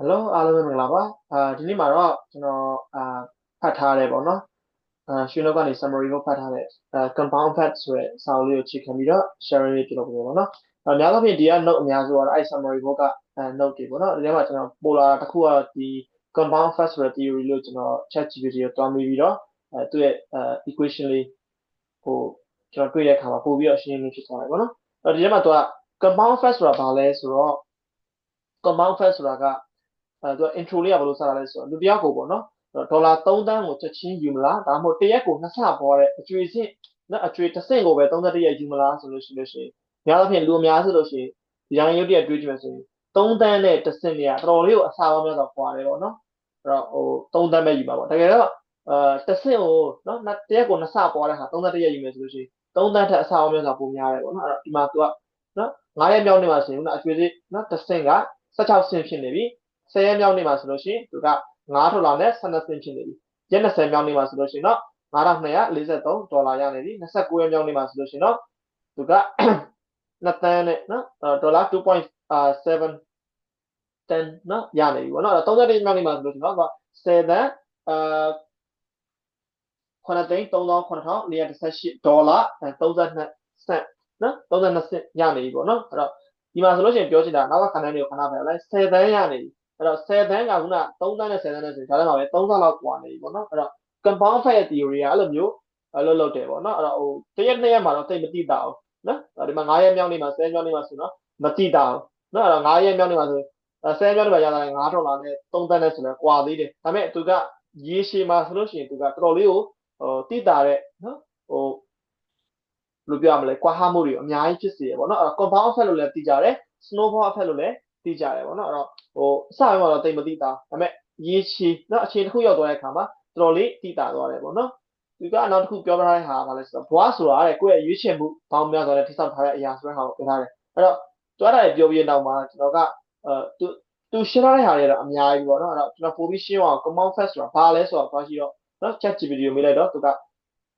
Hello အားလုံးပဲမင်္ဂလာပါအာဒီနေ့မှာတော့ကျွန်တော်အာဖတ်ထားတယ်ပေါ့နော်အာရွှေလောက်ကနေ summary ကိုဖတ်ထားတဲ့အာ compound fact ဆိုတဲ့စာအုပ်လေးကိုချိန်ခံပြီးတော့ sharing လေးပြုလုပ်ပေးပါပေါ့နော်အများသောဖြင့်ဒီက note အများစုကတော့အဲ summary ဘုတ်ကအဲ note တွေပေါ့နော်ဒီထဲမှာကျွန်တော် polar တစ်ခုကတော့ဒီ compound fact ဆိုတဲ့ theory လို့ကျွန်တော် chat GPT ကိုတွားမိပြီးတော့အဲသူ့ရဲ့အဲ equation လေးဟိုကျွန်တော်တွေ့တဲ့အခါမှာပို့ပြီးတော့ရှင်းလင်းဖြစ်သွားတယ်ပေါ့နော်အဲဒီထဲမှာသူက compound fact ဆိုတာဘာလဲဆိုတော့ compound fact ဆိုတာက အဲသူက intro လေးကဘယ်လိုစတာလဲဆိုတော့လူတစ်ယောက်ကိုပေါ့နော်ဒေါ်လာ3တန်းကိုချက်ချင်းယူမလားဒါမှမဟုတ်တစ်ရက်ကိုနှစ်ဆပေါ်တဲ့အကျွေးချင်းနော်အကျွေးတစ်ဆင့်ကိုပဲ31ရက်ယူမလားဆိုလို့ရှိလို့ရှိရင်များသောဖြင့်လူအများဆိုလို့ရှိရင်ဒီတိုင်းရုပ်တရက်တွေးကြည့်မယ်ဆိုရင်3တန်းနဲ့တစ်ဆင့်တွေကတော်တော်လေးကိုအစားအသောက်များစွာပွာတယ်ပေါ့နော်အဲ့တော့ဟို3တန်းပဲယူပါပေါ့တကယ်တော့အဲတစ်ဆင့်ကိုနော်တစ်ရက်ကိုနှစ်ဆပေါ်တဲ့ဟာ31ရက်ယူမယ်ဆိုလို့ရှိရင်3တန်းထက်အစားအသောက်များစွာပိုများတယ်ပေါ့နော်အဲ့တော့ဒီမှာ तू ကနော်9ရက်မြောက်နေ့မှာဆိုရင်နော်အကျွေးစစ်နော်တစ်ဆင့်က16ဆင့်ဖြစ်နေပြီ 10ရက်မြောက်နေ့မှာဆိုလို့ရှိရင်သူက9ဒေါ်လာနဲ့12ဆင့်ဖြစ်နေပြီရက်20မြောက်နေ့မှာဆိုလို့ရှိရင်တော့9243ဒေါ်လာရနေပြီ29ရက်မြောက်နေ့မှာဆိုလို့ရှိရင်တော့သူက2တန်းနဲ့နော်ဒေါ်လာ2.7တန်နော်ရနေပြီပေါ့နော်အဲ့တော့31မြောက်နေ့မှာဆိုလို့ရှိရင်တော့10တန်းအာ9သိန်း39,418ဒေါ်လာ32စက်နော်32စက်ရနေပြီပေါ့နော်အဲ့တော့ဒီမှာဆိုလို့ရှိရင်ပြောချင်တာနောက်ကခဏလေးကိုခဏပဲလိုက်10တန်းရနေပြီ အဲ့တော့10တန်းကခုန3တန်းနဲ့10တန်းနဲ့ဆိုရင်ဒါလည်းမှာပဲ3တန်းလောက်ကွာနေပြီပေါ့နော်အဲ့တော့ compound fact ရဲ့ theory ကအဲ့လိုမျိုးအဲ့လိုလုပ်တယ်ပေါ့နော်အဲ့တော့ဟိုတစ်ရက်နှစ်ရက်မှာတော့တိတ်မတိတာအောင်နော်ဒီမှာ9ရက်မြောက်နေ့မှာ10ရက်မြောက်နေ့မှာဆိုတော့မတိတာအောင်နော်အဲ့တော့9ရက်မြောက်နေ့မှာဆို10ရက်မြောက်နေ့မှာရတာ9ဒေါ်လာနဲ့3တန်းနဲ့ဆိုတော့ကွာသေးတယ်ဒါပေမဲ့သူကရေရှည်မှာဆိုလို့ရှိရင်သူကတော်တော်လေးကိုဟိုတိတာတဲ့နော်ဟိုဘယ်လိုပြောရမလဲကွာဟမှုတွေအများကြီးဖြစ်စေရပေါ့နော်အဲ့တော့ compound effect လို့လည်းသိကြတယ် snowball effect လို့လည်း သိကြတယ်ပေါ့နော်အဲ့တော့ဟိုအစပိုင်းမှာတော့တိတ်မသိတာဒါပေမဲ့ရေချီနော်အခြေတစ်ခုရောက်သွားတဲ့အခါမှာတော်တော်လေးသိတာသွားတယ်ပေါ့နော်ဒီကနောက်တစ်ခုပြောပြထားတဲ့ဟာကလည်းဆိုတော့ဘွားဆိုတာတဲ့ကိုယ့်ရဲ့ရွေးချယ်မှုပေါင်းများစွာနဲ့တိစောက်ထားတဲ့အရာဆိုတဲ့ဟာကိုပြောထားတယ်အဲ့တော့တွားတာတွေပြောပြီးနောက်မှာကျွန်တော်ကအဲသူသူရှင်းထားတဲ့ဟာတွေတော့အများကြီးပေါ့နော်အဲ့တော့ကျွန်တော်ပိုပြီးရှင်းအောင် compound fact ဆိုတာဘာလဲဆိုတော့သွားရှိတော့နော် chat GPT ကိုမေးလိုက်တော့သူက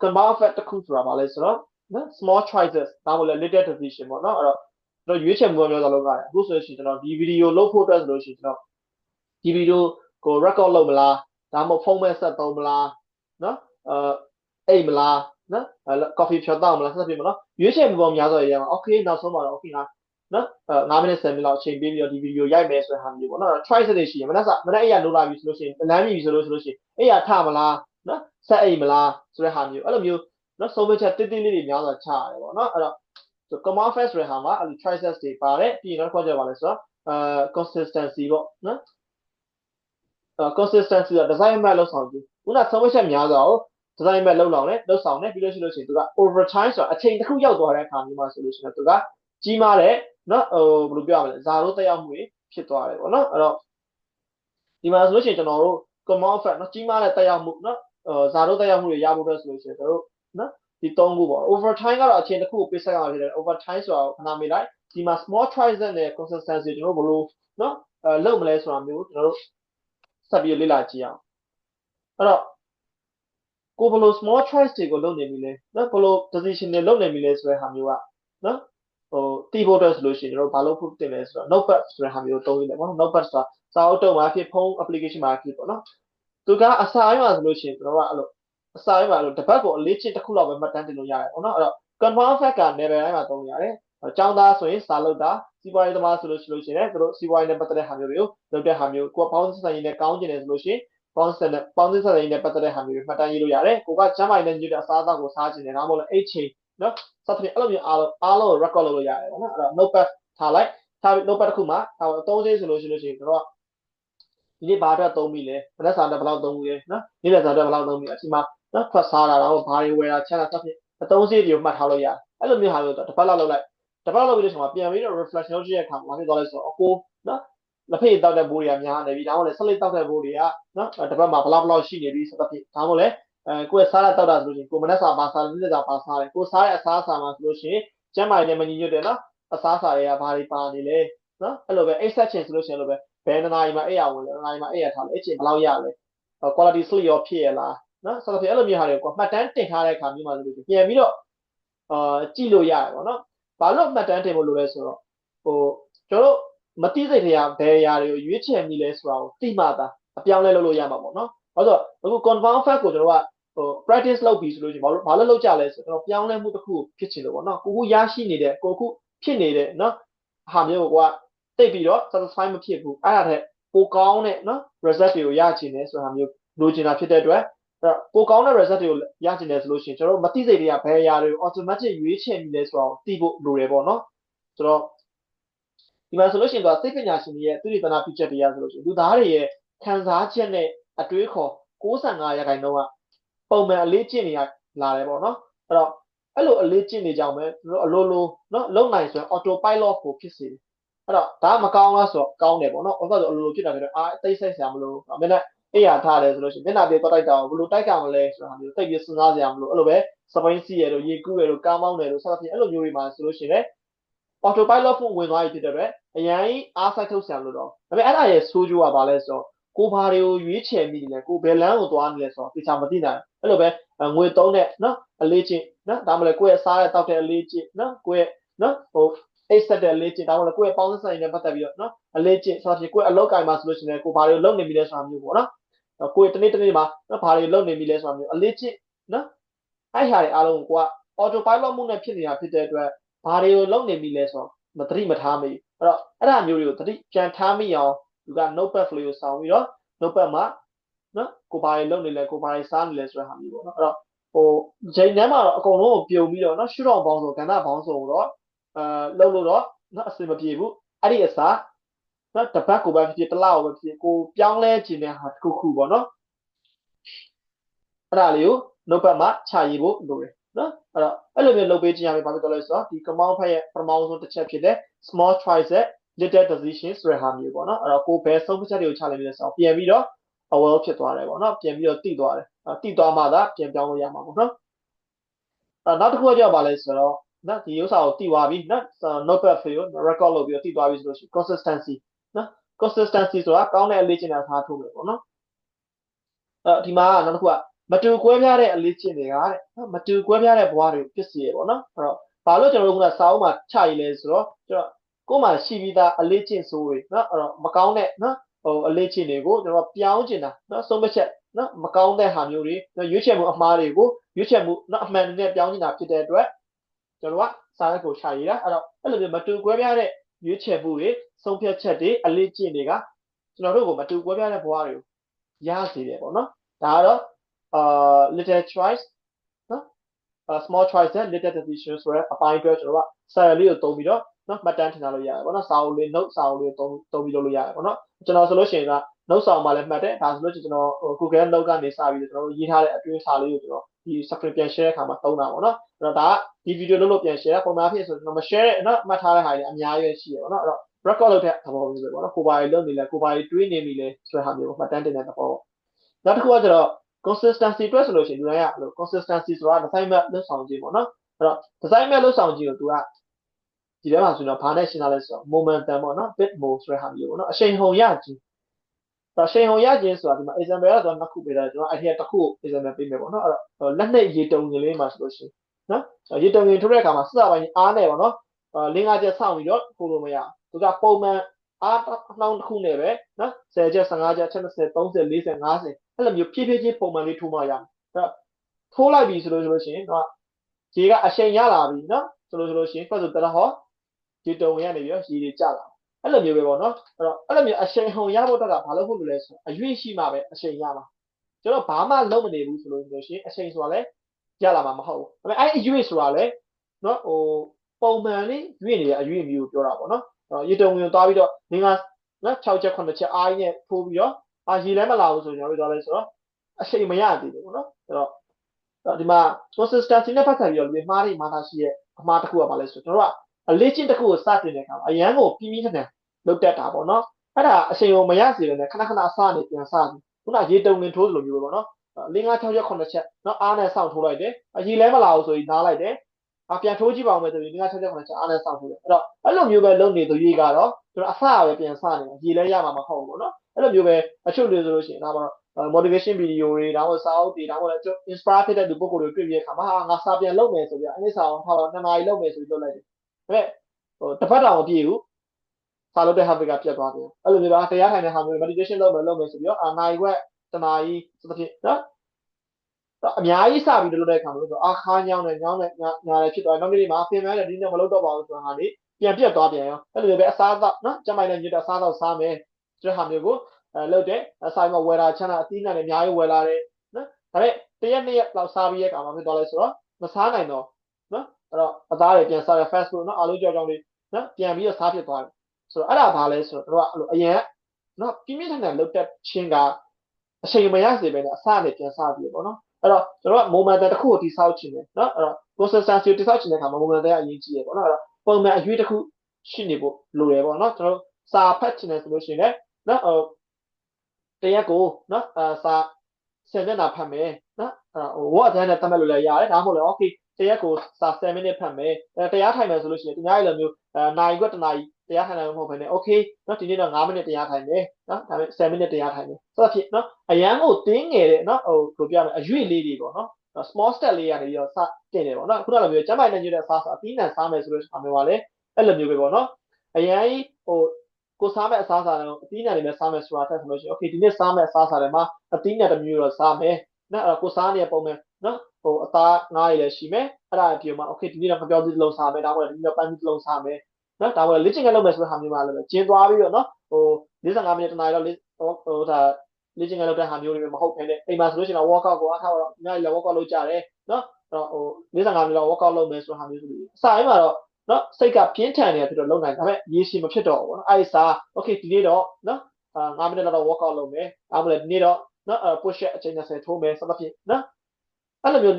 compound fact တစ်ခုဆိုတာဘာလဲဆိုတော့နော် small choices ဒါမှမဟုတ် little decision ပေါ့နော်အဲ့တော့ကျွန် တော်ရွေးချယ်မှုမျိုးစွာလုပ်ရတယ်အခုဆိုရင်ကျွန်တော်ဒီဗီဒီယိုလုပ်ဖို့အတွက်ဆိုလို့ရှိရင်ကျွန်တော်ဒီဗီဒီယိုကို record လုပ်မလားဒါမှမဟုတ်ဖုန်းမဲ့ဆက်သုံးမလားနော်အဲအိတ်မလားနော် coffee ဖြောတောက်မလားဆက်ပြမလားရွေးချယ်မှုပေါင်းများစွာရရမှာ okay နောက်ဆုံးမှာတော့ okay ငါနော်အဲ9မိနစ်10မိနစ်လောက်အချိန်ပေးပြီးတော့ဒီဗီဒီယိုရိုက်မယ်ဆိုတဲ့ဟာမျိုးပေါ့နော် choice တွေရှိရင်မနက်စမနက်အိယာလိုလာပြီဆိုလို့ရှိရင်လမ်းပြီဆိုလို့ဆိုလို့ရှိရင်အိယာထမလားနော်ဆက်အိမ်မလားဆိုတဲ့ဟာမျိုးအဲ့လိုမျိုးနော်ဆုံးဖြတ်ချက်တိတိလေးတွေများစွာချရတယ်ပေါ့နော်အဲ့တော့ ဆို command first ဆိုတဲ့ဟာမှာအဲ့လို choices တွေပါတယ်ပြီးရင်နောက်တစ်ခုကျပါလဲဆိုတော့အဲ consistency ပေါ့နော် consistency က design map လောက်ဆောင်ကြည့်ခုနဆုံးဖြတ်ချက်များစွာကို design map လောက်လောင်နဲ့လောက်ဆောင်နဲ့ပြီးလို့ရှိလို့ရှိရင်သူက over time ဆိုတာအချိန်တစ်ခုရောက်သွားတဲ့အခါမျိုးမှာဆိုလို့ရှိရင်သူကကြီးမားတဲ့နော်ဟိုဘယ်လိုပြောရမလဲဇာတို့တက်ရောက်မှုတွေဖြစ်သွားတယ်ပေါ့နော်အဲ့တော့ဒီမှာဆိုလို့ရှိရင်ကျွန်တော်တို့ common effect နော်ကြီးမားတဲ့တက်ရောက်မှုနော်ဇာတို့တက်ရောက်မှုတွေရဖို့အတွက်ဆိုလို့ရှိရင်ကျွန်တော်တို့နော် ဒီသုံးခုပေါ့ over time ကတော့အချိန်တစ်ခုကိုပေးဆက်ရမှာဖြစ်တယ် over time ဆိုတာကိုခဏမေးလိုက်ဒီမှာ small choices နဲ့ consistency ကျွန်တော်တို့ဘယ်လိုနော်အဲလုပ်မလဲဆိုတာမျိုးကျွန်တော်တို့ဆက်ပြီးလေ့လာကြည့်အောင်အဲ့တော့ကိုဘယ်လို small choice တွေကိုလုပ်နေပြီလဲနော်ဘယ်လို decision တွေလုပ်နေပြီလဲဆိုတဲ့ဟာမျိုးကနော်ဟိုတီးဖို့အတွက်ဆိုလို့ရှိရင်ကျွန်တော်ဘာလုပ်ဖို့တင်လဲဆိုတော့ notepad ဆိုတဲ့ဟာမျိုးသုံးရတယ်ပေါ့နော် notepad ဆိုတာစာအုပ်တုံးမှာဖြစ်ဖုန်း application မှာဖြစ်ပေါ့နော်သူကအစာရမှာဆိုလို့ရှိရင်ကျွန်တော်ကအဲ့လို အစာရမှာလို့တပတ်ကိုအလေးချင်းတစ်ခုလောက်ပဲမှတ်တမ်းတင်လို့ရတယ်ပေါ့နော်အဲ့တော့ confirm fact က level တိုင်းမှာသုံးရတယ်အကြောင်းသားဆိုရင်စာလုပ်တာစီးပွားရေးသမားဆိုလို့ရှိလို့ရှိရင်သူတို့စီးပွားရေးနဲ့ပတ်သက်တဲ့ဟာမျိုးတွေကိုလုပ်တဲ့ဟာမျိုးကိုကပေါင်းစပ်ရေးနဲ့ကောင်းကျင်တယ်ဆိုလို့ရှိရင်ပေါင်းစပ်နဲ့ပေါင်းစပ်ရေးနဲ့ပတ်သက်တဲ့ဟာမျိုးတွေမှတ်တမ်းရေးလို့ရတယ်ကိုကချမ်းမိုင်နဲ့ညွှန်တဲ့အစားအသောက်ကိုစားချင်တယ်ဒါမှမဟုတ်လည်းအိတ်ချိန်နော်စသဖြင့်အဲ့လိုမျိုးအားလုံးအားလုံး record လုပ်လို့ရတယ်ပေါ့နော်အဲ့တော့ notepad ထားလိုက်ထားပြီး notepad တစ်ခုမှာထားအသုံးသေးဆိုလို့ရှိလို့ရှိရင်တို့ကဒီနေ့ဘာအတွက်သုံးပြီလဲမနက်စာအတွက်ဘယ်လောက်သုံးပြီလဲနော်နေ့လယ်စာအတွက်ဘယ်လောက်သုံးပြီလဲအချိန်မှာ နော်ဖတ်စားတာတော့ဘာတွေဝယ်တာချက်တာစသဖြင့်အသုံးစရိတ်တွေကိုမှတ်ထားလို့ရတယ်အဲ့လိုမျိုးဟာမျိုးတော့တစ်ပတ်လောက်လုပ်လိုက်တစ်ပတ်လောက်လုပ်ပြီးတဲ့ချိန်မှာပြန်ပြီးတော့ reflection လုပ်ကြည့်တဲ့အခါမှာဖြစ်သွားလဲဆိုတော့အကိုနော်လက်ဖေးတောက်တဲ့ဘိုးတွေကများနေပြီဒါမှမဟုတ်လဲဆက်လက်တောက်တဲ့ဘိုးတွေကနော်တစ်ပတ်မှာဘလောက်ဘလောက်ရှိနေပြီစသဖြင့်ဒါမှမဟုတ်လဲအဲကိုယ်စားရတောက်တာဆိုလို့ရှိရင်ကိုမနက်စာပါစားတယ်နေ့စာပါစားတယ်ကိုစားတဲ့အစားအစာမှာဆိုလို့ရှိရင်ကျန်းမာရေးနဲ့မညီညွတ်တယ်နော်အစားအစာတွေကဘာတွေပါနေလဲနော်အဲ့လိုပဲအိတ်ဆက်ချင်ဆိုလို့ရှိရင်လိုပဲဘယ်နာရီမှာအိပ်ရဝင်လဲနာရီမှာအိပ်ရထားလဲအချိန်ဘယ်လောက်ရလဲ quality sleep ရောဖြစ်ရလား နော်ဆိုတော့အဲ့လိုမျိုးဟာတွေကိုမှတ်တမ်းတင်ထားတဲ့အခါမျိုးမှာဆိုလို့ပြန်ပြီးတော့အာကြည့်လို့ရတယ်ပေါ့နော်ဘာလို့မှတ်တမ်းတင်ဖို့လိုလဲဆိုတော့ဟိုကျွန်တော်တို့မတိစိတ်တွေကဘယ်အရာတွေကိုရွေးချယ်မိလဲဆိုတာကိုသိမှသာအပြောင်းလဲလုပ်လို့ရမှာပေါ့နော်။ဘာလို့ဆိုတော့အခု confirm fact ကိုကျွန်တော်ကဟို practice လုပ်ပြီးဆိုလို့ရှိရင်ဘာလို့ဘာလို့လုပ်ကြလဲဆိုတော့ကျွန်တော်ပြောင်းလဲမှုတစ်ခုဖြစ်ချင်လို့ပေါ့နော်။ကိုခုရရှိနေတဲ့ကိုခုဖြစ်နေတဲ့နော်ဟာမျိုးကိုကတိတ်ပြီးတော့ satisfy မဖြစ်ဘူးအဲ့ဒါထက်ပိုကောင်းတဲ့နော် result တွေကိုရချင်တယ်ဆိုတာမျိုးလိုချင်တာဖြစ်တဲ့အတွက် အဲ့တော့ပိုကောင်းတဲ့ result တွေကိုရချင်တယ်ဆိုလို့ရှိရင်ကျွန်တော်တို့မသိစိတ်တွေကဘယ်အရာတွေကို automatic ရွေးချယ်မိလဲဆိုတာကိုသိဖို့လိုတယ်ပေါ့နော်ဆိုတော့ဒီမှာဆိုလို့ရှိရင်တော့စိတ်ပညာရှင်တွေရဲ့သူရိသနာပြုချက်တွေရဆိုလို့ရှိရင်လူသားတွေရဲ့ခံစားချက်နဲ့အတွေးခေါ်65ရာခိုင်နှုန်းကပုံမှန်အလေးကျင့်နေရလာတယ်ပေါ့နော်အဲ့တော့အဲ့လိုအလေးကျင့်နေကြအောင်ပဲသူတို့အလိုလိုနော်လုံနိုင်ဆိုရင် auto pilot ကိုဖြစ်စေတယ်အဲ့တော့ဒါမကောင်းလားဆိုတော့ကောင်းတယ်ပေါ့နော်ဥပမာဆိုအလိုလိုဖြစ်တာဖြစ်တော့အာတိတ်ဆိတ်ဆရာမလို့မင်းနဲ့ အေးရထားတယ်ဆိုလို့ရှိရင်မျက်နှာပြေတော့တိုက်တာကိုဘယ်လိုတိုက်ကမလဲဆိုတာမျိုးတိတ်ပြီးစဉ်းစားကြရမလို့အဲ့လိုပဲစပိန်စီရလို့ရေကူးရလို့ကားမောင်းတယ်လို့စသဖြင့်အဲ့လိုမျိုးတွေမှာဆိုလို့ရှိရင် auto pilot ဖို့ဝင်သွားပြီဖြစ်တဲ့အတွက်အရင်အားစိုက်ထုတ်ဆရာလို့တော့ဒါပေမဲ့အဲ့ဒါရဲ့ဆိုးကျိုးကဘာလဲဆိုတော့ကိုဘာတွေကိုရွေးချယ်မိနေလဲကိုဘယ်လမ်းကိုသွားနေလဲဆိုတော့သိချာမသိနိုင်အဲ့လိုပဲငွေသုံးတဲ့နော်အလေးချင်းနော်ဒါမှမဟုတ်ကိုယ့်ရဲ့စားတဲ့တောက်တဲ့အလေးချင်းနော်ကိုယ့်ရဲ့နော်ဟိုအိတ်ဆက်တဲ့အလေးချင်းဒါမှမဟုတ်ကိုယ့်ရဲ့ပေါင်းစပ်ဆိုင်နဲ့ပတ်သက်ပြီးတော့နော်အလေးချင်းဆိုတော့ကိုယ့်အလုပ်ကိုင်မှာဆိုလို့ရှိရင်ကိုဘာတွေကိုလုပ်နေပြီလဲဆိုတာမျိုးပေါ့နော် ကိုယ်တနေ့တနေ့မှာနော်ဘာတွေလုပ်နေပြီလဲဆိုတာမျိုးအလေးချင်းနော်အဲ့ဟာတွေအားလုံးကိုက auto pilot မှုနဲ့ဖြစ်နေတာဖြစ်တဲ့အတွက်ဘာတွေကိုလုပ်နေပြီလဲဆိုတော့မသတိမထားမိအဲ့တော့အဲ့ဒါမျိုးတွေကိုသတိပြန်ထားမိအောင်သူက notepad ဖလိုကိုစောင်းပြီးတော့ notepad မှာနော်ကိုဘာတွေလုပ်နေလဲကိုဘာတွေစားနေလဲဆိုတဲ့ဟာမျိုးပေါ့နော်အဲ့တော့ဟိုချိန်ထဲမှာတော့အကုန်လုံးကိုပြုံပြီးတော့နော်ရှုတော့ဘောင်းဆိုကဏ္ဍဘောင်းဆိုတော့အာလုပ်လို့တော့နော်အစင်မပြေဘူးအဲ့ဒီအစား နော်တပတ်ကိုပဲဖြစ်ဖြစ်တစ်လောက်ပဲဖြစ်ကိုပြောင်းလဲခြင်းတဲ့ဟာတစ်ခုခုပေါ့နော်အဲ့ဒါလေးကို notepad မှာခြာရေးဖို့လိုတယ်နော်အဲ့တော့အဲ့လိုမျိုးလုပ်ပေးခြင်းရမယ်ဘာဖြစ်တော့လဲဆိုတော့ဒီ command ဖတ်ရဲ့ပထမဆုံးတစ်ချက်ဖြစ်တဲ့ small choices little decisions ဆိုတဲ့ဟာမျိုးပေါ့နော်အဲ့တော့ကိုဘယ်ဆုံးဖြတ်ချက်တွေကိုချလိုက်ပြီလဲဆိုတော့ပြန်ပြီးတော့ aware ဖြစ်သွားတယ်ပေါ့နော်ပြန်ပြီးတော့တိသွားတယ်တိသွားမှသာပြန်ပြောင်းလို့ရမှာပေါ့နော်အဲ့နောက်တစ်ခုကကြောက်ပါလဲဆိုတော့နော်ဒီဥစ္စာကိုတိသွားပြီနော် notepad ဖီကို record လုပ်ပြီးတော့တိသွားပြီဆိုလို့ရှိရင် consistency နော် consistency ဆိုတာကောင်းတဲ့အလေးကျင့်တာထားထုတ်မယ်ပေါ့နော်အဲ့ဒီမှာနောက်တစ်ခုကမတူကွဲပြားတဲ့အလေးကျင့်တွေကတဲ့မတူကွဲပြားတဲ့ဘဝတွေဖြစ်စီရပေါ့နော်အဲ့တော့ဘာလို့ကျွန်တော်တို့ကစာအုပ်မှာချရည်လဲဆိုတော့ကျွန်တော်ကိုယ်မှာရှိပြီးသားအလေးကျင့်ဆိုးတွေနော်အဲ့တော့မကောင်းတဲ့နော်ဟိုအလေးကျင့်တွေကိုကျွန်တော်ပြောင်းကျင်တာနော်ဆုံးမချက်နော်မကောင်းတဲ့ဟာမျိုးတွေရွေးချယ်မှုအမှားတွေကိုရွေးချယ်မှုနော်အမှန်နဲ့ပြောင်းကျင်တာဖြစ်တဲ့အတွက်ကျွန်တော်ကစာရက်ကိုချရည်တာအဲ့တော့အဲ့လိုမျိုးမတူကွဲပြားတဲ့ရွေးချယ်မှုတွေ ဆုံးဖြတ်ချက်တွေအလေးကျင့်တွေကကျွန်တော်တို့ကိုမတူကွဲပြားတဲ့ဘဝတွေကိုရစေတယ်ပေါ့နော်ဒါကတော့ uh little choice နော် uh small choice နဲ့ little decision ဆိုရဲအပိုင်းအတွက်ကျွန်တော်ကစာရလေးကိုတုံးပြီးတော့နော်မှတ်တမ်းထင်ထားလို့ရတယ်ပေါ့နော်စာအုပ်လေး note စာအုပ်လေးတုံးတုံးပြီးလုပ်လို့ရတယ်ပေါ့နော်ကျွန်တော်ဆိုလို့ရှိရင်က note စာအုပ်မှာလည်းမှတ်တယ်ဒါဆိုလို့ကျွန်တော်ဟို Google Note ကနေစပြီးတော့ကျွန်တော်ရေးထားတဲ့အတွေ့အစာလေးကိုကျွန်တော်ဒီ screen ပြန် share ခါမှာတုံးတာပေါ့နော်အဲ့တော့ဒါကဒီ video လုပ်လို့ပြန် share ပုံမှန်ဖြစ်ဆိုကျွန်တော်မ share တဲ့နော်မှတ်ထားတဲ့ဟာတွေအများကြီးရှိရပေါ့နော်အဲ့တော့ record လုပ်တဲ့သဘောမျိုးပဲပေါ့နော်ကိုပါရီလုပ်နေလဲကိုပါရီတွေးနေပြီလဲဆိုတဲ့ဟာမျိုးမှတ်တမ်းတင်တဲ့သဘောပေါ့နောက်တစ်ခုကကျတော့ consistency အတွက်ဆိုလို့ရှိရင်လူတိုင်းကအဲ့လို consistency ဆိုတာ assignment လုပ်ဆောင်ခြင်းပေါ့နော်အဲ့တော့ assignment လုပ်ဆောင်ခြင်းကိုသူကဒီထဲမှာဆိုတော့ဘာနဲ့ရှင်းတာလဲဆိုတော့ momentum ပေါ့နော် bit more ဆိုတဲ့ဟာမျိုးပေါ့နော်အချိန်ဟုန်ရခြင်းဒါအချိန်ဟုန်ရခြင်းဆိုတာဒီမှာ example ကတော့နှစ်ခုပေးတာကျွန်တော်အဲ့ဒီတစ်ခု example ပေးမယ်ပေါ့နော်အဲ့တော့လက်နဲ့ရေတုံငင်လေးမှာဆိုလို့ရှိရင်နော်ရေတုံငင်ထိုးတဲ့အခါမှာစစပိုင်းအားနဲ့ပေါ့နော်လင်းကားချက်ဆောင်းပြီးတော့ထိုးလို့မရ သူကပုံမှန်အားနှောင်းတစ်ခုနဲ့ပဲနော်10ချက်15ချက်20 30 40 50အဲ့လိုမျိုးဖြည်းဖြည်းချင်းပုံမှန်လေးထိုးမှရမယ်အဲ့တော့ထိုးလိုက်ပြီဆိုလို့ဆိုလို့ရှိရင်တော့ခြေကအချိန်ရလာပြီနော်ဆိုလို့ဆိုလို့ရှိရင်ပတ်ဆိုတရဟောဒီတုံဝင်ရနေပြီးတော့ရေတွေကျလာအဲ့လိုမျိုးပဲပေါ့နော်အဲ့တော့အဲ့လိုမျိုးအချိန်ဟုန်ရဖို့တက်ကဘာလို့ဖို့လို့လဲဆိုအရွေ့ရှိမှပဲအချိန်ရမှာကျွန်တော်ဘာမှလုပ်မနေဘူးဆိုလို့ဆိုလို့ရှိရင်အချိန်ဆိုတာလဲရလာမှာမဟုတ်ဘူးဒါပေမဲ့အဲ့အရွေ့ဆိုတာလဲနော်ဟိုပုံမှန်လေးရွေ့နေတဲ့အရွေ့မျိုးကိုပြောတာပေါ့နော် ရေတုံဝင်သွားပြီးတော့ငင်းကနော်6ချက်9ချက်အားကြီးနဲ့ထိုးပြီးတော့အာရေလည်းမလာဘူးဆိုကျွန်တော်တို့သွားလဲဆိုတော့အချိန်မရသေးဘူးပေါ့နော်အဲ့တော့ဒီမှာ consistency နဲ့ပတ်သက်ပြီးတော့ဒီမှားတွေမှားတာရှိရဲ့အမှားတစ်ခုကဘာလဲဆိုတော့ကျွန်တော်ကအလေးချင်းတစ်ခုကိုစတင်တဲ့အခါမှာအရန်ကိုပြင်းပြင်းထန်ထန်လုပ်တတ်တာပေါ့နော်အဲ့ဒါအချိန်ကိုမရစေဘဲနဲ့ခဏခဏအစားနေပြန်စားပြီးခုနရေတုံငင်ထိုးလိုမျိုးပဲပေါ့နော်၄၅6ချက်9ချက်နော်အားနဲ့စောင့်ထိုးလိုက်တယ်အရေလည်းမလာဘူးဆိုရင်နားလိုက်တယ် အပြန်ထိုးကြည့်ပါဦးမယ်ဆိုရင်၄၅6ချက်9ချက်အားနဲ့စောင့်ထိုးတယ်အဲ့တော့အဲ့လိုမျိုးပဲလုပ်နေသူကြီးကတော့ကျွန်တော်အစပဲပြန်စနေရေလည်းရမှာမဟုတ်ဘူးပေါ့နော်အဲ့လိုမျိုးပဲအချုပ်တွေဆိုလို့ရှိရင်ဒါမှတော့ motivation video တွေဒါမှမဟုတ်စာအုပ်တွေဒါမှမဟုတ် inspire ဖြစ်တဲ့လူပုဂ္ဂိုလ်တွေတွေ့ပြီးတဲ့အခါမှာဟာငါစာပြန်လုပ်မယ်ဆိုပြီးအဲ့ဒီစာအုပ်ထားတော့နှစ်နာရီလုပ်မယ်ဆိုပြီးလုပ်လိုက်တယ်ဒါပေမဲ့ဟိုတစ်ပတ်တောင်မပြည့်ဘူးစာလုပ်တဲ့ habit ကပြတ်သွားတယ်အဲ့လိုမျိုးပါတရားထိုင်တဲ့ဟာမျိုး meditation လုပ်မယ်လုပ်မယ်ဆိုပြီးတော့အာနာရီခွက်တနာရီစသဖြင့်နော် အများကြီးစပြီးလုပ်တဲ့အခါမှာဆိုအာခါညောင်းတယ်ညောင်းတယ်ညာတယ်ဖြစ်သွားတယ်နောက်နေ့မှာပင်ပန်းတယ်ဒီနေ့မလုပ်တော့ပါဘူးဆိုတာဟာလေပြန်ပြတ်သွားပြန်ရောအဲ့လိုမျိုးပဲအစားအသောက်နော်ကျမိုင်းနဲ့ညစ်တဲ့အစားအသောက်စားမယ်ဆိုတဲ့ဟာမျိုးကိုအဲလုပ်တဲ့အဆိုင်မှာဝယ်လာချမ်းသာအသီးနှံတွေအများကြီးဝယ်လာတယ်နော်ဒါပေမဲ့တရက်နှစ်ရက်လောက်စားပြီးရဲ့အခါမှာဖြစ်သွားလဲဆိုတော့မစားနိုင်တော့နော်အဲ့တော့အသားတွေပြန်စားရ fast food နော်အာလူကြောင်ကြောင်တွေနော်ပြန်ပြီးတော့စားဖြစ်သွားတယ်ဆိုတော့အဲ့ဒါဘာလဲဆိုတော့တို့ကအဲ့လိုအရင်နော်ပြင်းပြင်းထန်ထန်လုတ်တက်ခြင်းကအချိန်မရစေပဲနဲ့အစနဲ့ပြန်စားပြီးပေါ့နော် အဲ့တော့ကျွန်တော်က moment တစ်ခုကိုတိဆောက်ခြင်းတယ်နော်အဲ့တော့ consistency ကိုတိဆောက်ခြင်းတဲ့အခါမှာ moment ကအရေးကြီးရပေါ့နော်အဲ့တော့ပုံမှန်အရွေးတစ်ခုရှိနေဖို့လိုရပေါ့နော်ကျွန်တော်စာဖတ်ခြင်းတယ်ဆိုလို့ရှိရင်လည်းနော်ဟိုတရက်ကိုနော်အာစာ7မျက်နှာဖတ်မယ်နော်အဲ့ဟို word အတန်းနဲ့တတ်မှတ်လို့လည်းရတယ်ဒါမှမဟုတ်လည်း okay တရက်ကိုစာ7မိနစ်ဖတ်မယ်အဲတရားထိုင်မယ်ဆိုလို့ရှိရင်ဒီများကြီးလိုမျိုးအဲနိုင်ခွက်တနာရီ တရားထိုင်တယ်မဟုတ်ဘဲနဲ့ okay နော်ဒီနေ့တော့9မိနစ်တရားထိုင်မယ်နော်ဒါပေမဲ့7မိနစ်တရားထိုင်မယ်ဆိုတော့ဖြစ်နော်အရန်ကိုတင်းငယ်တဲ့နော်ဟိုဘယ်လိုပြောမလဲအရွေ့လေးတွေပေါ့နော် small step လေးကနေပြီးတော့စတင်တယ်ပေါ့နော်ခုနလိုမျိုးကျမ်းပိုင်နဲ့ညွှန်တဲ့စားစားအသီးနှံစားမယ်ဆိုလို့အမျိုးပါလေအဲ့လိုမျိုးပဲပေါ့နော်အရန်ဟိုကိုစားမဲ့အစားအစာတွေအသီးနှံတွေနဲ့စားမယ်ဆိုတာတက်ဆိုလို့ရှိရင် okay ဒီနေ့စားမဲ့အစားအစာတွေမှာအသီးနှံတစ်မျိုးတော့စားမယ်နော်အဲ့ကိုစားနေတဲ့ပုံမှန်နော်ဟိုအသားငါးရည်လည်းရှိမယ်အဲ့ဒါအပြင်မှာ okay ဒီနေ့တော့ငပြောသီးတစ်လုံးစားမယ်ဒါမှမဟုတ်ဒီနေ့တော့ပန်းသီးတစ်လုံးစားမယ် နော်ဒါမှမဟုတ်လေ့ကျင့်ခန်းလုပ်မယ်ဆိုတဲ့ဟာမျိုးမှာလည်းကျင်းသွားပြီးတော့နော်ဟို45မိနစ်တနားရီတော့ဟိုဒါလေ့ကျင့်ခန်းလုပ်တဲ့ဟာမျိုးတွေမဟုတ်ဘဲနဲ့အိမ်မှာဆိုလို့ရှိရင် workout ကိုအားထားတော့ညလည်း workout လုပ်ကြတယ်နော်အဲ့တော့ဟို45မိနစ်လောက် workout လုပ်မယ်ဆိုတဲ့ဟာမျိုးဆိုပြီးအစာပိုင်းမှာတော့နော်စိတ်ကပြင်းထန်နေတယ်ဖြစ်တော့လုပ်နိုင်ဒါပေမဲ့ရေရှည်မဖြစ်တော့ဘူးနော်အဲ့ဒီစာ okay ဒီနေ့တော့နော်အာ9မိနစ်လောက် workout လုပ်မယ်အားမလဲဒီနေ့တော့နော် push up အချိန်20ထိုးမယ်စသဖြင့်နော်အဲ့လိုမျိုး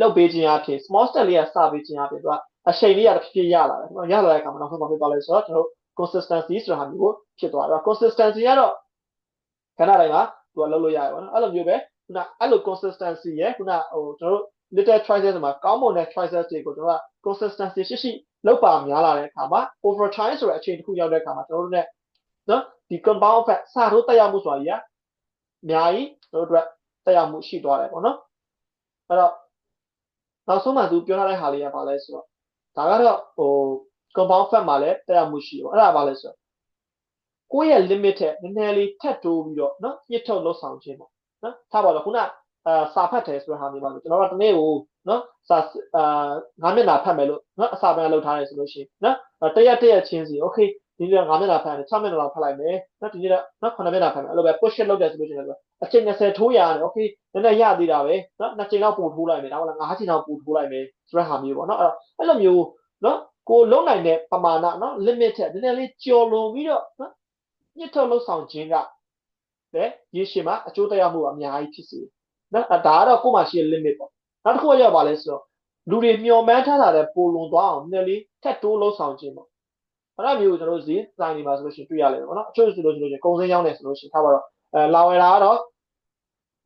လုပ်ပေးခြင်းအဖြစ် small step လေးကစပေးခြင်းအဖြစ်သူကအချိန်လေးရတစ်ဖြည်းဖြည်းရလာတယ်နော်ရလာတဲ့အခါမှာနောက်ဆုံးဘာဖြစ်သွားလဲဆိုတော့ကျွန်တော် consistency ဆိုတာဟာမျိုးကိုဖြစ်သွားတယ် consistency ကတော့ခဏတိုင်းမှာသူကလုပ်လို့ရတယ်ပေါ့နော်အဲ့လိုမျိုးပဲခုနအဲ့လို consistency ရယ်ခုနဟိုကျွန်တော်တို့ little choices မှာကောင်းမွန်တဲ့ choices တွေကိုကျွန်တော်က consistency ရှိရှိလောက်ပါများလာတဲ့အခါမှာ over time ဆိုတဲ့အချိန်တစ်ခုရောက်တဲ့အခါမှာကျွန်တော်တို့ ਨੇ နော်ဒီ compound effect စထိုးတက်ရောက်မှုဆိုတာကြီးကအများကြီးတို့အတွက်တက်ရောက်မှုရှိသွားတယ်ပေါ့နော်အဲ့တော့ နောက်ဆုံးမှသူပြောထားတဲ့ဟာလေးကဘာလဲဆိုတော့ဒါကတော့ဟို compound effect မှာလည်းတက်ရောက်မှုရှိတယ်အဲ့ဒါဘာလဲဆိုတော့ကိုယ့်ရဲ့ limit ထက်နည်းနည်းလေးထပ်တိုးပြီးတော့နော်ညှစ်ထုတ်လို့ဆောင်ခြင်းပေါ့နော်ထားပါတော့ခုနအာစာဖတ်တယ်ဆိုတဲ့ဟာမျိုးပါလို့ကျွန်တော်တို့တနေ့ကိုနော်စာအာငါးမျက်နှာဖတ်မယ်လို့နော်အစာပန်းလောက်ထားတယ်ဆိုလို့ရှိရင်နော်တရက်တရက်ချင်းစီ okay ဒီနေ့ငါးမျက်နှာဖတ်တယ်6မျက်နှာလောက်ဖတ်လိုက်မယ်နော်ဒီနေ့တော့နော်9မျက်နှာဖတ်မယ်အဲ့လိုပဲ push it လုပ်တယ်ဆိုလို့ရှိရင်အချိန်20ထိုးရတယ် okay နည်းနည်းရသေးတာပဲနော်နှစ်ချိန်လောက်ပို့ထိုးလိုက်မယ်ဒါမှမဟုတ်၅ချိန်လောက်ပို့ထိုးလိုက်မယ်ဆိုတဲ့ဟာမျိုးပေါ့နော်အဲ့တော့အဲ့လိုမျိုးနော်ကိုလုံးနိုင်တဲ့ပမာဏနော် limit ထက်နည်းနည်းလေးကျော်လွန်ပြီးတော့နော်ညှစ်ထုတ်လို့ဆောင်ခြင်းကပဲရေရှည်မှာအကျိုးတရားမှုအများကြီးဖြစ်စေနော်ဒါကတော့ကိုယ်မှရှိတဲ့ limit ပေါ့နောက်တစ်ခုကရောက်ပါလဲဆိုတော့လူတွေမျှော်မှန်းထားတာတဲ့ပိုလွန်သွားအောင်နည်းလေးထက်တိုးလို့ဆောင်ခြင်းပေါ့ အဲ့ဒါမျိုးကိုကျွန်တော်တို့ဈေးဆိုင်တွေမှာဆိုလို့ရှိရင်တွေ့ရလိမ့်မယ်ပေါ့နော်အချို့ဆိုလို့ရှိရင်ကုန်စည်ရောက်နေဆိုလို့ရှိရင်ထားပါတော့အဲလာဝယ်တာကတော့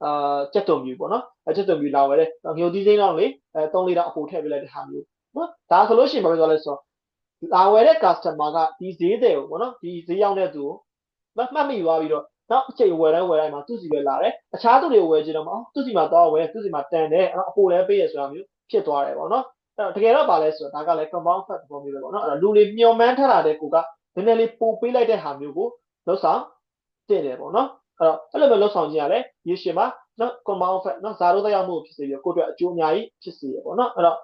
အာကြက်တုံမြူပေါ့နော်အကြက်တုံမြူလာဝယ်တယ်ငြိုသီးစိမ်းတော့လေအဲ3လီတာအပိုထည့်ပေးလိုက်တဲ့ဟာမျိုးနော်ဒါဆိုလို့ရှိရင်ဘာဖြစ်သွားလဲဆိုတော့လာဝယ်တဲ့ customer ကဒီဈေးတွေကိုပေါ့နော်ဒီဈေးရောက်တဲ့သူကိုမှတ်မိသွားပြီးတော့နောက်အချိန်ဝယ်တိုင်းဝယ်တိုင်းမှာသူ့စီပဲလာတယ်အခြားသူတွေဝယ်ကြည့်တော့မသူ့စီမှာတော့ဝယ်သူ့စီမှာတန်တယ်အပိုလည်းပေးရဆိုတာမျိုးဖြစ်သွားတယ်ပေါ့နော်အဲ့ တော့တကယ်တော့ဗာလဲဆိုတော့ဒါကလည်း compound effect ပုံမျိုးပဲပေါ့နော်အဲ့တော့လူတွေမျောမှန်းထားတာတဲ့ကိုကနည်းနည်းလေးပိုပေးလိုက်တဲ့ဟာမျိုးကိုလောက်ဆောင်တင့်တယ်ပေါ့နော်အဲ့တော့အဲ့လိုပဲလောက်ဆောင်ကြည့်ရလဲရေရှည်မှာနော် compound effect နော်ဇာတို့သက်ရောက်မှုဖြစ်စေပြီးကိုယ့်အတွက်အကျိုးအများကြီးဖြစ်စေရပေါ့နော်အဲ့တော့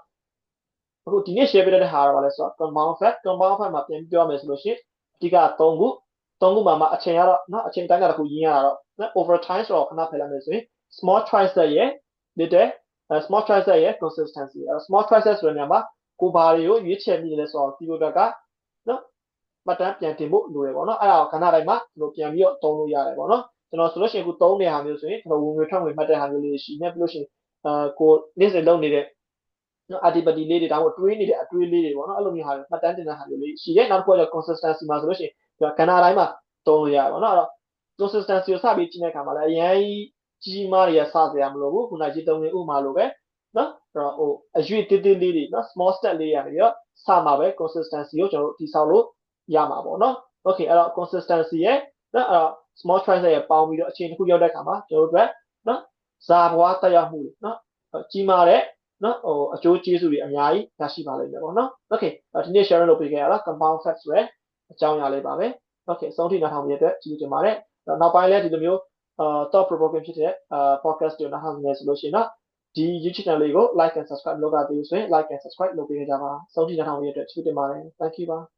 အခုဒီနေ့ share ပေးတဲ့ဟာကဘာလဲဆိုတော့ compound effect compound effect မှာပြန်ပြောရမယ်ဆိုလို့ရှိရင်အဓိက3ခု3ခုမှာမှအချိန်ကတော့နော်အချိန်တိုင်းကတစ်ခုရင်းရတာတော့နော် over time ဆိုတော့ခဏဖယ်လိုက်မယ်ဆိုရင် small choices ရဲ့ little small choices ရဲ့ consistency small choices ဆိုတဲ့နေရာမှာကိုဘာတွေကိုရွေးချယ်မိလဲဆိုတော့ဒီလိုဘက်ကနော်မှတ်တမ်းပြန်တင်ဖို့လိုတယ်ပေါ့နော်အဲ့ဒါကိုခဏတိုင်းမှာဒီလိုပြန်ပြီးတော့သုံးလို့ရတယ်ပေါ့နော်ကျွန်တော်ဆိုလို့ရှိရင်အခုသုံးတဲ့ဟာမျိုးဆိုရင်ကျွန်တော်ဝင်ငွေထွက်ငွေမှတ်တဲ့ဟာမျိုးလေးရှိနေပြီးလို့ရှိရင်အာကိုနေ့စဉ်လုပ်နေတဲ့နော် activity လေးတွေဒါမှမဟုတ်တွေးနေတဲ့အတွေးလေးတွေပေါ့နော်အဲ့လိုမျိုးဟာမှတ်တမ်းတင်တဲ့ဟာမျိုးလေးရှိတယ်နောက်တစ်ခုက consistency မှာဆိုလို့ရှိရင်ကဏ္ဍတိုင်းမှာသုံးလို့ရတယ်ပေါ့နော်အဲ့တော့ consistency ကိုစပြီးကြည့်တဲ့အခါမှာလည်းအရင် ကြီးမားတွေကစစရာမလိုဘူးခုနကြီးတုံးနေဥမာလိုပဲနော်အဲ့တော့ဟိုအရွေ့တေးသေးလေးတွေနော် small step လေးရတယ်ပြီးတော့စမှာပဲ consistency ကိုကျွန်တော်တို့တိဆောက်လို့ရမှာပေါ့နော် okay အဲ့တော့ consistency ရဲ့နော်အဲ့တော့ small choice ရဲ့ပေါင်းပြီးတော့အချိန်တစ်ခုရောက်တဲ့အခါမှာကျွန်တော်တို့နော်ဇာဘွားတက်ရောက်မှုတွေနော်ကြီးမားတဲ့နော်ဟိုအကျိုးကျေးဇူးတွေအများကြီးရရှိပါလိမ့်မယ်ပေါ့နော် okay ဒီနေ့ share လုပ်ပေးခဲ့ရတာ compound effect ဆိုရယ်အကြောင်းအရာလေးပါပဲ။ Okay ဆုံးထိနားထောင်ပြီးတဲ့အတွက်ကျေးဇူးတင်ပါတယ်။နောက်ပိုင်းလည်းဒီလိုမျိုး အာ thought provoking ဖြစ်တဲ့အာ podcast တွေနားထောင်နေဆိုလို့ရှိရင်တော့ဒီ YouTube channel လေးကို like and subscribe လုပ်ကြသေးလို့ဆိုရင် like and subscribe လုပ်ပေးကြပါ။ဆုံးထိနားထောင်ပြီးတဲ့အတွက်ကျေးဇူးတင်ပါတယ်။ Thank you ပါ။